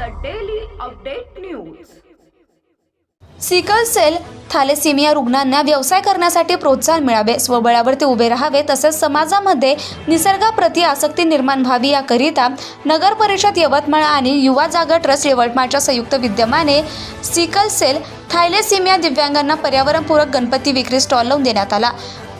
Update news. Sickle cell thalassemia रुग्णांना व्यवसाय करण्यासाठी प्रोत्साहन मिळावे स्वबळावर ते उभे राहावे तसेच समाजामध्ये निसर्गाप्रती आसक्ती निर्माण व्हावी याकरिता नगर परिषद यवतमाळ आणि युवा जागर ट्रस्ट यवतमाळच्या संयुक्त विद्यमाने सिकल सेल थायलेसिमिया दिव्यांगांना पर्यावरणपूरक गणपती विक्री स्टॉल लावून देण्यात आला.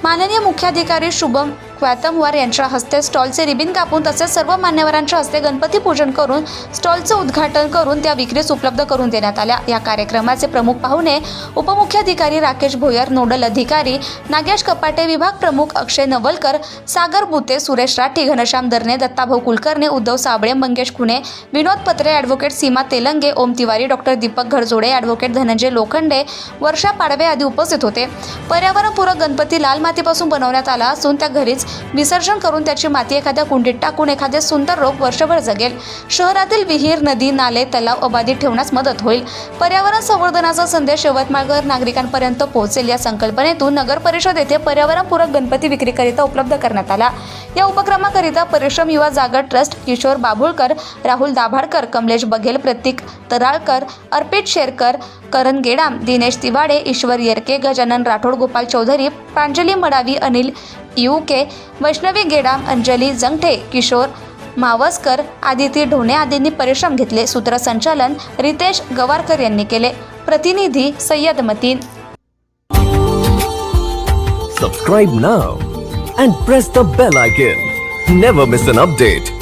माननीय मुख्याधिकारी शुभम क्वॅतमवार यांच्या हस्ते स्टॉलचे रिबिन कापून तसेच सर्व मान्यवरांच्या हस्ते गणपती पूजन करून स्टॉलचं उद्घाटन करून त्या विक्रीस उपलब्ध करून देण्यात आल्या. या कार्यक्रमाचे प्रमुख पाहुणे उपमुख्याधिकारी राकेश भोयर नोडल अधिकारी नागेश कपाटे विभाग प्रमुख अक्षय नवलकर सागर बुते Suresh Rathi Ghanshyam दरणे Dattabhau Kulkarni Uddhav Sable Mangesh Khune Vinod Patre advocate Seema Telange Om Tiwari doctor Deepak Gharjode advocate Dhananjay Lokhande Varsha Padve आदी उपस्थित होते. पर्यावरणपूरक गणपती लाल मातीपासून बनवण्यात आला असून त्या घरीच विसर्जन करून त्याची माती एखाद्या कुंडीत टाकून एखादे सुंदर रोप वर्षभर जगेल. शहरातील विहीर नदी नाले तलाव अबाधित ठेवण्यास मदत होईल. पर्यावरण संवर्धनाचा संदेश यवतमाळकर नागरिकांपर्यंत पोहोचेल या संकल्पनेतून नगर परिषद येथे पर्यावरणपूरक गणपती विक्रीकरिता उपलब्ध करण्यात आला. या उपक्रमाकरिता परिश्रम युवा जागर ट्रस्ट किशोर बाभुळकर राहुल दाभाडकर कमलेश बघेल प्रतीक तराळकर अर्पित शेरकर करण गेडाम दिनेश तिवाडे ईश्वर येरके गजानन राठोड गोपाल चौधरी प्रांजली मडावी अनिल युके वैष्णवी गेडाम अंजली जंगठे किशोर मावसकर आदिती ढोणे आदींनी परिश्रम घेतले. सूत्रसंचालन रितेश गवारकर यांनी केले. प्रतिनिधी Sayyad Mateen. Subscribe now and press the bell icon never miss an update